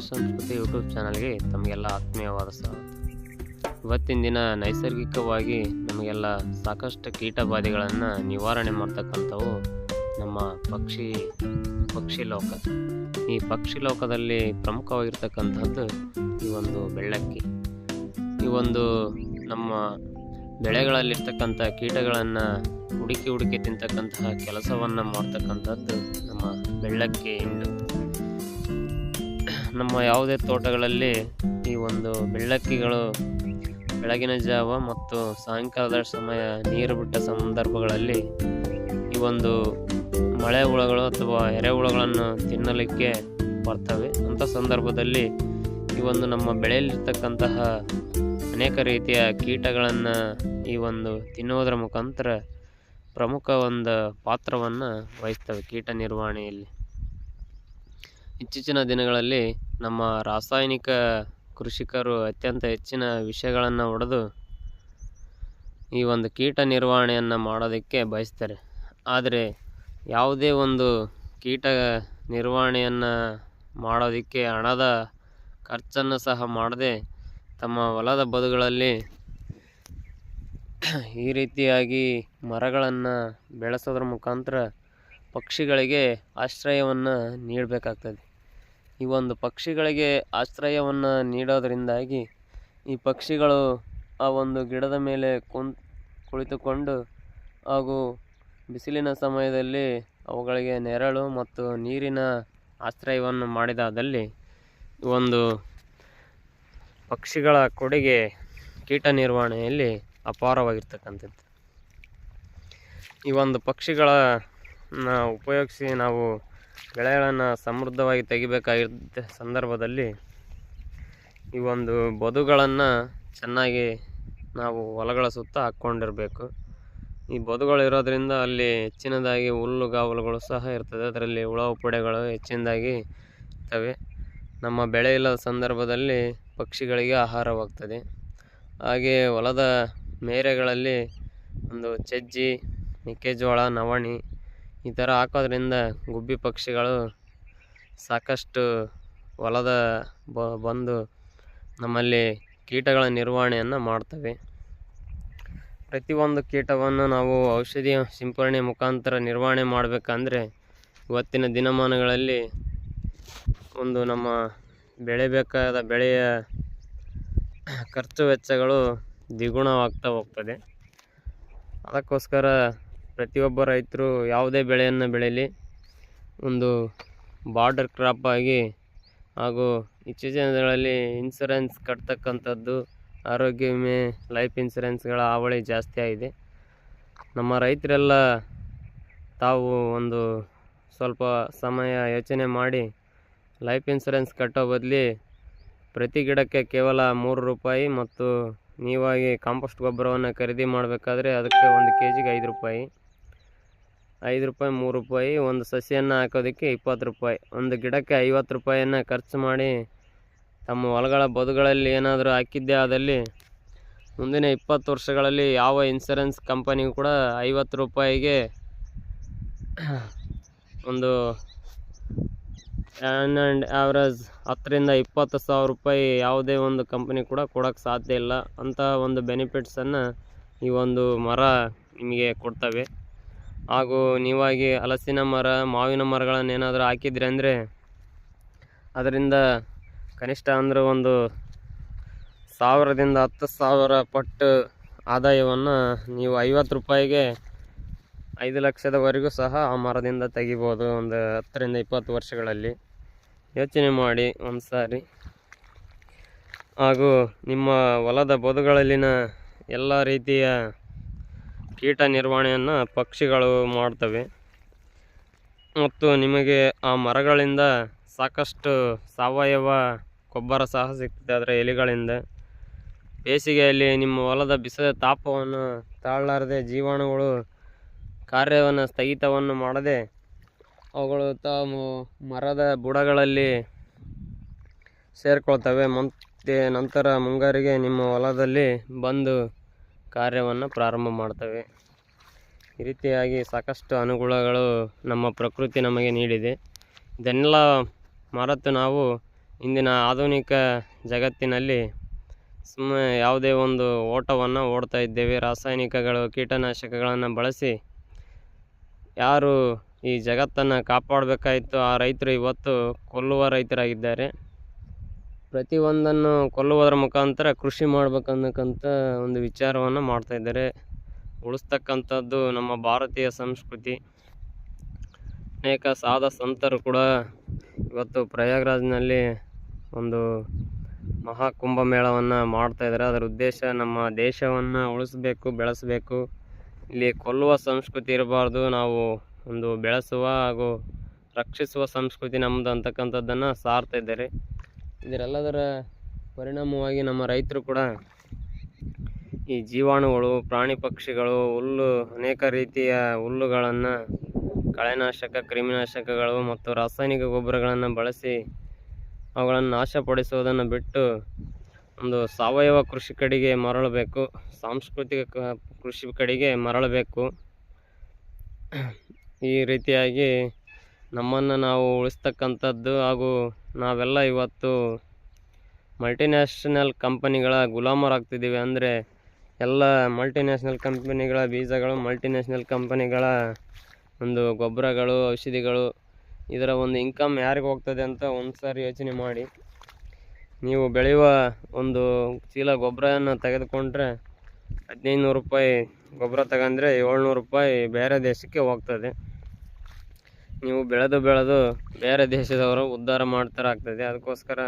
ಸಂಸ್ಕೃತಿ ಯೂಟ್ಯೂಬ್ ಚಾನಲ್ಗೆ ತಮಗೆಲ್ಲ ಆತ್ಮೀಯವಾದ ಸ್ವಾಗತ. ಇವತ್ತಿನ ದಿನ ನೈಸರ್ಗಿಕವಾಗಿ ನಮಗೆಲ್ಲ ಸಾಕಷ್ಟು ಕೀಟಬಾಧೆಗಳನ್ನು ನಿವಾರಣೆ ಮಾಡ್ತಕ್ಕಂಥವು ನಮ್ಮ ಪಕ್ಷಿ ಪಕ್ಷಿ ಲೋಕ ಈ ಪಕ್ಷಿ ಲೋಕದಲ್ಲಿ ಪ್ರಮುಖವಾಗಿರ್ತಕ್ಕಂಥದ್ದು ಈ ಒಂದು ಬೆಳ್ಳಕ್ಕಿ. ಈ ಒಂದು ನಮ್ಮ ಬೆಳೆಗಳಲ್ಲಿರ್ತಕ್ಕಂಥ ಕೀಟಗಳನ್ನು ಹುಡುಕಿ ಹುಡುಕಿ ತಿಂತಕ್ಕಂತಹ ಕೆಲಸವನ್ನು ಮಾಡ್ತಕ್ಕಂಥದ್ದು ನಮ್ಮ ಬೆಳ್ಳಕ್ಕಿ ಹಿಂಡು ನಮ್ಮ ಯಾವುದೇ ತೋಟಗಳಲ್ಲಿ ಈ ಒಂದು ಬೆಳ್ಳಕ್ಕಿಗಳು, ಬೆಳಗಿನ ಜಾವ ಮತ್ತು ಸಾಯಂಕಾಲದ ಸಮಯ ನೀರು ಬಿಟ್ಟ ಸಂದರ್ಭಗಳಲ್ಲಿ ಈ ಒಂದು ಮಳೆ ಹುಳಗಳು ಅಥವಾ ಎರೆಹುಳುಗಳನ್ನು ತಿನ್ನಲಿಕ್ಕೆ ಬರ್ತವೆ. ಅಂಥ ಸಂದರ್ಭದಲ್ಲಿ ಈ ಒಂದು ನಮ್ಮ ಬೆಳೆಯಲ್ಲಿರ್ತಕ್ಕಂತಹ ಅನೇಕ ರೀತಿಯ ಕೀಟಗಳನ್ನು ಈ ಒಂದು ತಿನ್ನುವುದರ ಮುಖಾಂತರ ಪ್ರಮುಖ ಒಂದು ಪಾತ್ರವನ್ನು ವಹಿಸ್ತವೆ ಕೀಟ ನಿರ್ವಹಣೆಯಲ್ಲಿ. ಇತ್ತೀಚಿನ ದಿನಗಳಲ್ಲಿ ನಮ್ಮ ರಾಸಾಯನಿಕ ಕೃಷಿಕರು ಅತ್ಯಂತ ಹೆಚ್ಚಿನ ವಿಷಯಗಳನ್ನು ಹೊಡೆದು ಈ ಒಂದು ಕೀಟ ನಿರ್ವಹಣೆಯನ್ನು ಮಾಡೋದಕ್ಕೆ ಬಯಸ್ತಾರೆ. ಆದರೆ ಯಾವುದೇ ಒಂದು ಕೀಟ ನಿರ್ವಹಣೆಯನ್ನು ಮಾಡೋದಕ್ಕೆ ಹಣದ ಖರ್ಚನ್ನು ಸಹ ಮಾಡದೆ ತಮ್ಮ ಹೊಲದ ಬದುಗಳಲ್ಲಿ ಈ ರೀತಿಯಾಗಿ ಮರಗಳನ್ನು ಬೆಳೆಸೋದ್ರ ಮುಖಾಂತರ ಪಕ್ಷಿಗಳಿಗೆ ಆಶ್ರಯವನ್ನು ನೀಡಬೇಕಾಗ್ತದೆ. ಈ ಒಂದು ಪಕ್ಷಿಗಳಿಗೆ ಆಶ್ರಯವನ್ನು ನೀಡೋದರಿಂದಾಗಿ ಈ ಪಕ್ಷಿಗಳು ಆ ಒಂದು ಗಿಡದ ಮೇಲೆ ಕುಂತ್ ಕುಳಿತುಕೊಂಡು ಹಾಗೂ ಬಿಸಿಲಿನ ಸಮಯದಲ್ಲಿ ಅವುಗಳಿಗೆ ನೆರಳು ಮತ್ತು ನೀರಿನ ಆಶ್ರಯವನ್ನು ಮಾಡಿದಾದಲ್ಲಿ ಒಂದು ಪಕ್ಷಿಗಳ ಕೊಡುಗೆ ಕೀಟ ನಿರ್ವಹಣೆಯಲ್ಲಿ ಅಪಾರವಾಗಿರ್ತಕ್ಕಂಥದ್ದು. ಈ ಒಂದು ಪಕ್ಷಿಗಳನ್ನ ಉಪಯೋಗಿಸಿ ನಾವು ಬೆಳೆಗಳನ್ನು ಸಮೃದ್ಧವಾಗಿ ತೆಗಿಬೇಕಾಗಿದ್ದ ಸಂದರ್ಭದಲ್ಲಿ ಈ ಒಂದು ಬದುಗಳನ್ನು ಚೆನ್ನಾಗಿ ನಾವು ಹೊಲಗಳ ಸುತ್ತ ಹಾಕ್ಕೊಂಡಿರಬೇಕು. ಈ ಬದುಗಳು ಇರೋದರಿಂದ ಅಲ್ಲಿ ಹೆಚ್ಚಿನದಾಗಿ ಹುಲ್ಲುಗಾವಲುಗಳು ಸಹ ಇರ್ತದೆ. ಅದರಲ್ಲಿ ಹುಳ ಪಡೆಗಳು ಹೆಚ್ಚಿನದಾಗಿ ಇರ್ತವೆ. ನಮ್ಮ ಬೆಳೆ ಇಲ್ಲದ ಸಂದರ್ಭದಲ್ಲಿ ಪಕ್ಷಿಗಳಿಗೆ ಆಹಾರವಾಗ್ತದೆ. ಹಾಗೆ ಹೊಲದ ಮೇರೆಗಳಲ್ಲಿ ಒಂದು ಚಜ್ಜಿ, ಮೆಕ್ಕೆಜೋಳ, ನವಣೆ ಈ ಥರ ಹಾಕೋದ್ರಿಂದ ಗುಬ್ಬಿ ಪಕ್ಷಿಗಳು ಸಾಕಷ್ಟು ಹೊಲದ ಬಂದು ನಮ್ಮಲ್ಲಿ ಕೀಟಗಳ ನಿರ್ವಹಣೆಯನ್ನು ಮಾಡ್ತವೆ. ಪ್ರತಿಯೊಂದು ಕೀಟವನ್ನು ನಾವು ಔಷಧಿ ಸಿಂಪರಣೆ ಮುಖಾಂತರ ನಿರ್ವಹಣೆ ಮಾಡಬೇಕಂದ್ರೆ ಇವತ್ತಿನ ದಿನಮಾನಗಳಲ್ಲಿ ಒಂದು ನಮ್ಮ ಬೆಳೆಬೇಕಾದ ಬೆಳೆಯ ಖರ್ಚು ವೆಚ್ಚಗಳು ದ್ವಿಗುಣವಾಗ್ತಾ ಹೋಗ್ತದೆ. ಅದಕ್ಕೋಸ್ಕರ ಪ್ರತಿಯೊಬ್ಬ ರೈತರು ಯಾವುದೇ ಬೆಳೆಯನ್ನು ಬೆಳೀಲಿ ಒಂದು ಬಾರ್ಡರ್ ಕ್ರಾಪ್ ಆಗಿ ಹಾಗೂ ಇತ್ತೀಚಿನ ದಿನಗಳಲ್ಲಿ ಇನ್ಸೂರೆನ್ಸ್ ಕಟ್ತಕ್ಕಂಥದ್ದು, ಆರೋಗ್ಯ ವಿಮೆ ಲೈಫ್ ಇನ್ಸೂರೆನ್ಸ್ಗಳ ಹಾವಳಿ ಜಾಸ್ತಿ ಆಗಿದೆ. ನಮ್ಮ ರೈತರೆಲ್ಲ ತಾವು ಒಂದು ಸ್ವಲ್ಪ ಸಮಯ ಯೋಚನೆ ಮಾಡಿ ಲೈಫ್ ಇನ್ಸೂರೆನ್ಸ್ ಕಟ್ಟೋ ಬದಲಿ ಪ್ರತಿ ಗಿಡಕ್ಕೆ ಕೇವಲ ಮೂರು ರೂಪಾಯಿ ಮತ್ತು ನೀವಾಗಿ ಕಾಂಪೋಸ್ಟ್ ಗೊಬ್ಬರವನ್ನು ಖರೀದಿ ಮಾಡಬೇಕಾದ್ರೆ ಅದಕ್ಕೆ ಒಂದು ಕೆ ಜಿಗೆ ಐದು ರೂಪಾಯಿ. ಐದು ರೂಪಾಯಿ, ಮೂರು ರೂಪಾಯಿ, ಒಂದು ಸಸಿಯನ್ನು ಹಾಕೋದಕ್ಕೆ ಇಪ್ಪತ್ತು ರೂಪಾಯಿ. ಒಂದು ಗಿಡಕ್ಕೆ ಐವತ್ತು ರೂಪಾಯಿಯನ್ನು ಖರ್ಚು ಮಾಡಿ ತಮ್ಮ ಹೊಲಗಳ ಬದುಗಳಲ್ಲಿ ಏನಾದರೂ ಹಾಕಿದ್ದೆ ಆದಲ್ಲಿ ಮುಂದಿನ ಇಪ್ಪತ್ತು ವರ್ಷಗಳಲ್ಲಿ ಯಾವ ಇನ್ಸೂರೆನ್ಸ್ ಕಂಪನಿಗೂ ಕೂಡ ಐವತ್ತು ರೂಪಾಯಿಗೆ ಒಂದು ಆ್ಯನ್ ಆ್ಯಂಡ್ ಆವ್ರೇಜ್ ಹತ್ತರಿಂದ ಇಪ್ಪತ್ತು ಸಾವಿರ ರೂಪಾಯಿ ಯಾವುದೇ ಒಂದು ಕಂಪನಿ ಕೂಡ ಕೊಡೋಕ್ಕೆ ಸಾಧ್ಯ ಇಲ್ಲ. ಅಂಥ ಒಂದು ಬೆನಿಫಿಟ್ಸನ್ನು ಈ ಒಂದು ಮರ ನಿಮಗೆ ಕೊಡ್ತವೆ. ಹಾಗೂ ನೀವಾಗಿ ಹಲಸಿನ ಮರ, ಮಾವಿನ ಮರಗಳನ್ನು ಏನಾದರೂ ಹಾಕಿದ್ರಿ ಅಂದರೆ ಅದರಿಂದ ಕನಿಷ್ಠ ಅಂದರೆ ಒಂದು ಸಾವಿರದಿಂದ ಹತ್ತು ಸಾವಿರ ಪಟ್ಟು ಆದಾಯವನ್ನು ನೀವು ಐವತ್ತು ರೂಪಾಯಿಗೆ ಐದು ಲಕ್ಷದವರೆಗೂ ಸಹ ಆ ಮರದಿಂದ ತೆಗಿಬೋದು ಒಂದು ಹತ್ತರಿಂದ ಇಪ್ಪತ್ತು ವರ್ಷಗಳಲ್ಲಿ. ಯೋಚನೆ ಮಾಡಿ ಒಂದು ಸಾರಿ ಹಾಗೂ ನಿಮ್ಮ ಹೊಲದ ಬದುಗಳಲ್ಲಿನ ಎಲ್ಲ ರೀತಿಯ ಕೀಟ ನಿರ್ವಹಣೆಯನ್ನು ಪಕ್ಷಿಗಳು ಮಾಡ್ತವೆ. ಮತ್ತು ನಿಮಗೆ ಆ ಮರಗಳಿಂದ ಸಾಕಷ್ಟು ಸಾವಯವ ಗೊಬ್ಬರ ಸಹ ಸಿಗ್ತದೆ ಅದರ ಎಲೆಗಳಿಂದ. ಬೇಸಿಗೆಯಲ್ಲಿ ನಿಮ್ಮ ಹೊಲದ ಬಿಸಿದ ತಾಪವನ್ನು ತಾಳಲಾರದೆ ಜೀವಾಣುಗಳು ಕಾರ್ಯವನ್ನು ಸ್ಥಗಿತವನ್ನು ಮಾಡದೆ ಅವುಗಳು ತಾವು ಮರದ ಬುಡಗಳಲ್ಲಿ ಸೇರಿಕೊಳ್ತವೆ. ಮತ್ತು ನಂತರ ಮುಂಗಾರಿಗೆ ನಿಮ್ಮ ಹೊಲದಲ್ಲಿ ಬಂದು ಕಾರ್ಯವನ್ನು ಪ್ರಾರಂಭ ಮಾಡ್ತವೆ. ಈ ರೀತಿಯಾಗಿ ಸಾಕಷ್ಟು ಅನುಕೂಲಗಳು ನಮ್ಮ ಪ್ರಕೃತಿ ನಮಗೆ ನೀಡಿದೆ. ಇದನ್ನೆಲ್ಲ ಮರೆತು ನಾವು ಇಂದಿನ ಆಧುನಿಕ ಜಗತ್ತಿನಲ್ಲಿ ಸುಮ್ಮನೆ ಯಾವುದೇ ಒಂದು ಓಟವನ್ನು ಓಡ್ತಾ ಇದ್ದೇವೆ. ರಾಸಾಯನಿಕಗಳು, ಕೀಟನಾಶಕಗಳನ್ನು ಬಳಸಿ ಯಾರು ಈ ಜಗತ್ತನ್ನು ಕಾಪಾಡಬೇಕಾಯಿತು, ಆ ರೈತರು ಇವತ್ತು ಕೊಲ್ಲುವ ರೈತರಾಗಿದ್ದಾರೆ. ಪ್ರತಿಯೊಂದನ್ನು ಕೊಲ್ಲುವುದರ ಮುಖಾಂತರ ಕೃಷಿ ಮಾಡ್ಬೇಕನ್ನಕ್ಕಂಥ ಒಂದು ವಿಚಾರವನ್ನು ಮಾಡ್ತಾಯಿದ್ದಾರೆ ಉಳಿಸ್ತಕ್ಕಂಥದ್ದು ನಮ್ಮ ಭಾರತೀಯ ಸಂಸ್ಕೃತಿ. ಅನೇಕ ಸಾಧ ಸಂತರು ಕೂಡ ಇವತ್ತು ಪ್ರಯಾಗ್ರಾಜ್ನಲ್ಲಿ ಒಂದು ಮಹಾ ಕುಂಭಮೇಳವನ್ನು ಮಾಡ್ತಾ ಇದ್ದಾರೆ. ಅದರ ಉದ್ದೇಶ ನಮ್ಮ ದೇಶವನ್ನು ಉಳಿಸ್ಬೇಕು, ಬೆಳೆಸಬೇಕು. ಇಲ್ಲಿ ಕೊಲ್ಲುವ ಸಂಸ್ಕೃತಿ ಇರಬಾರ್ದು. ನಾವು ಒಂದು ಬೆಳೆಸುವ ಹಾಗೂ ರಕ್ಷಿಸುವ ಸಂಸ್ಕೃತಿ ನಮ್ಮದು ಅಂತಕ್ಕಂಥದ್ದನ್ನು ಸಾರ್ತಾ ಇದ್ದಾರೆ. ಇದರೆಲ್ಲದರ ಪರಿಣಾಮವಾಗಿ ನಮ್ಮ ರೈತರು ಕೂಡ ಈ ಜೀವಾಣುಗಳು, ಪ್ರಾಣಿ ಪಕ್ಷಿಗಳು, ಹುಲ್ಲು, ಅನೇಕ ರೀತಿಯ ಹುಲ್ಲುಗಳನ್ನು ಕಳೆನಾಶಕ, ಕ್ರಿಮಿನಾಶಕಗಳು ಮತ್ತು ರಾಸಾಯನಿಕ ಗೊಬ್ಬರಗಳನ್ನು ಬಳಸಿ ಅವುಗಳನ್ನು ನಾಶಪಡಿಸುವುದನ್ನು ಬಿಟ್ಟು ಒಂದು ಸಾವಯವ ಕೃಷಿ ಕಡೆಗೆ ಮರಳಬೇಕು, ಸಾಂಸ್ಕೃತಿಕ ಕೃಷಿ ಕಡೆಗೆ ಮರಳಬೇಕು. ಈ ರೀತಿಯಾಗಿ ನಮ್ಮನ್ನು ನಾವು ಉಳಿಸ್ತಕ್ಕಂಥದ್ದು ಹಾಗೂ ನಾವೆಲ್ಲ ಇವತ್ತು ಮಲ್ಟಿನ್ಯಾಷನಲ್ ಕಂಪನಿಗಳ ಗುಲಾಮರಾಗ್ತಿದ್ದೀವಿ ಅಂದರೆ ಎಲ್ಲ ಮಲ್ಟಿನ್ಯಾಷನಲ್ ಕಂಪನಿಗಳ ಬೀಜಗಳು ಮಲ್ಟಿನ್ಯಾಷನಲ್ ಕಂಪನಿಗಳ ಒಂದು ಗೊಬ್ಬರಗಳು, ಔಷಧಿಗಳು, ಇದರ ಒಂದು ಇನ್ಕಮ್ ಯಾರಿಗೆ ಹೋಗ್ತದೆ ಅಂತ ಒಂದು ಸಾರಿ ಯೋಚನೆ ಮಾಡಿ. ನೀವು ಬೆಳೆಯುವ ಒಂದು ಚೀಲ ಗೊಬ್ಬರವನ್ನು ತೆಗೆದುಕೊಂಡ್ರೆ ಹದಿನೈದು ನೂರು ರೂಪಾಯಿ ಗೊಬ್ಬರ ತಗೊಂಡ್ರೆ ಏಳ್ನೂರು ರೂಪಾಯಿ ಬೇರೆ ದೇಶಕ್ಕೆ ಹೋಗ್ತದೆ. ನೀವು ಬೆಳೆದು ಬೆಳೆದು ಬೇರೆ ದೇಶದವರು ಉದ್ಧಾರ ಮಾಡ್ತಾರಾಗ್ತದೆ ಅದಕ್ಕೋಸ್ಕರ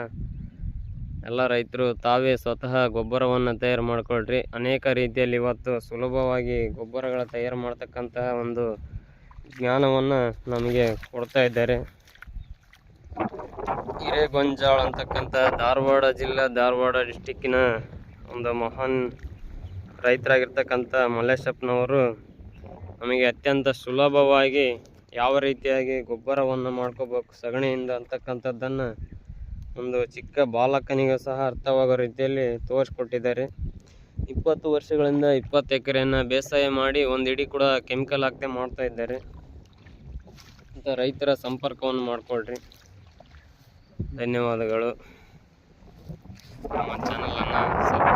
ಎಲ್ಲ ರೈತರು ತಾವೇ ಸ್ವತಃ ಗೊಬ್ಬರವನ್ನು ತಯಾರು ಮಾಡಿಕೊಳ್ರಿ. ಅನೇಕ ರೀತಿಯಲ್ಲಿ ಇವತ್ತು ಸುಲಭವಾಗಿ ಗೊಬ್ಬರಗಳ ತಯಾರು ಮಾಡ್ತಕ್ಕಂತಹ ಒಂದು ಜ್ಞಾನವನ್ನು ನಮಗೆ ಕೊಡ್ತಾ ಇದ್ದಾರೆ. ಹಿರೇಗೊಂಜಾಳ್ ಅಂತಕ್ಕಂಥ ಧಾರವಾಡ ಜಿಲ್ಲೆ ಧಾರವಾಡ ಡಿಸ್ಟಿಕ್ಕಿನ ಒಂದು ಮಹಾನ್ ರೈತರಾಗಿರ್ತಕ್ಕಂಥ ಮಲ್ಲೇಶಪ್ಪನವರು ನಮಗೆ ಅತ್ಯಂತ ಸುಲಭವಾಗಿ ಯಾವ ರೀತಿಯಾಗಿ ಗೊಬ್ಬರವನ್ನು ಮಾಡ್ಕೋಬೇಕು ಸಗಣಿಯಿಂದ ಅಂತಕ್ಕಂಥದ್ದನ್ನು ಒಂದು ಚಿಕ್ಕ ಬಾಲಕನಿಗೂ ಸಹ ಅರ್ಥವಾಗೋ ರೀತಿಯಲ್ಲಿ ತೋರಿಸ್ಕೊಟ್ಟಿದ್ದಾರೆ. ಇಪ್ಪತ್ತು ವರ್ಷಗಳಿಂದ ಇಪ್ಪತ್ತು ಎಕರೆಯನ್ನು ಬೇಸಾಯ ಮಾಡಿ ಒಂದು ಇಡೀ ಕೂಡ ಕೆಮಿಕಲ್ ಹಾಕದೆ ಮಾಡ್ತಾ ಇದ್ದಾರೆ. ಅಂತ ರೈತರ ಸಂಪರ್ಕವನ್ನು ಮಾಡಿಕೊಳ್ರಿ. ಧನ್ಯವಾದಗಳು. ನಮ್ಮ ಚಾನಲನ್ನು ಸಬ್